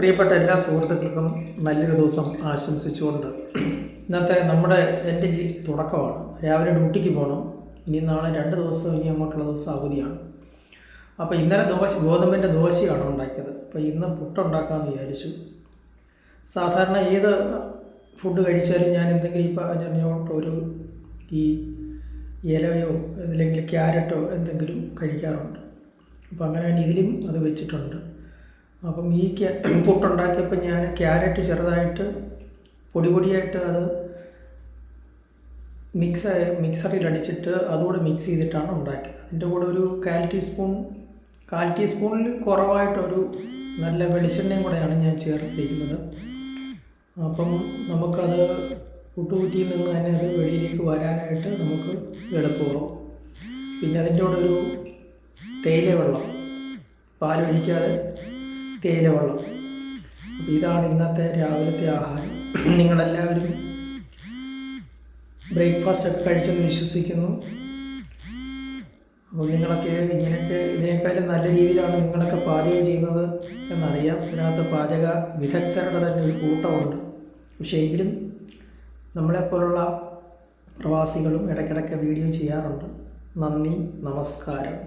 പ്രിയപ്പെട്ട എല്ലാ സുഹൃത്തുക്കൾക്കും നല്ലൊരു ദിവസം ആശംസിച്ചുകൊണ്ട് ഇന്നത്തെ നമ്മുടെ എന്റെ തുടക്കമാണ്. രാവിലെ ഡ്യൂട്ടിക്ക് പോകണം ഇനി നാളെ രണ്ട് ദിവസം ഇനി അങ്ങോട്ടുള്ള ദിവസം അവധിയാണ്. അപ്പോൾ ഇന്നലെ ദോശ ഗോതമ്പിന്റെ ദോശയാണ് ഉണ്ടാക്കിയത്. അപ്പോൾ ഇന്ന് പുട്ടുണ്ടാക്കാമെന്ന് വിചാരിച്ചു. സാധാരണ ഏത് ഫുഡ് കഴിച്ചാലും ഞാൻ എന്തെങ്കിലും ഈ പറഞ്ഞോട്ട് ഒരു ഈ ഇലയോ അല്ലെങ്കിൽ ക്യാരറ്റോ എന്തെങ്കിലും കഴിക്കാറുണ്ട്. അപ്പോൾ അങ്ങനെ ഇതിലും അത് വെച്ചിട്ടുണ്ട്. അപ്പം ഈ പുട്ടുണ്ടാക്കിയപ്പോൾ ഞാൻ ക്യാരറ്റ് ചെറുതായിട്ട് പൊടി പൊടിയായിട്ട് അത് മിക്സ് മിക്സറിൽ അടിച്ചിട്ട് അതുകൂടെ മിക്സ് ചെയ്തിട്ടാണ് ഉണ്ടാക്കിയത്. അതിന്റെ കൂടെ ഒരു കാൽ ടീസ്പൂൺ കാൽ ടീസ്പൂണിൽ കുറവായിട്ടൊരു നല്ല വെളിച്ചെണ്ണയും കൂടെയാണ് ഞാൻ ചേർത്തിരിക്കുന്നത്. അപ്പം നമുക്കത് പുട്ടുകുറ്റിയിൽ നിന്ന് തന്നെ അത് വെളിയിലേക്ക് വരാനായിട്ട് നമുക്ക് എളുപ്പമാവും. പിന്നെ അതിന്റെ കൂടെ ഒരു തേയില വെള്ളം പാലൊഴിക്കാതെ തേയില വെള്ളം അപ്പോൾ ഇതാണ് ഇന്നത്തെ രാവിലത്തെ ആഹാരം. നിങ്ങളെല്ലാവരും ബ്രേക്ക്ഫാസ്റ്റ് ഒക്കെ കഴിച്ചെന്ന് വിശ്വസിക്കുന്നു. അപ്പോൾ നിങ്ങളൊക്കെ ഇങ്ങനെയൊക്കെ ഇതിനേക്കാളും നല്ല രീതിയിലാണ് നിങ്ങളൊക്കെ പാചകം ചെയ്യുന്നത് എന്നറിയാം. ഇതിനകത്ത് പാചക വിദഗ്ധരുടെ തന്നെ ഒരു കൂട്ടമുണ്ട്. പക്ഷേ എങ്കിലും നമ്മളെപ്പോലുള്ള പ്രവാസികളും ഇടയ്ക്കിടയ്ക്ക് വീഡിയോ ചെയ്യാറുണ്ട്. നന്ദി നമസ്കാരം.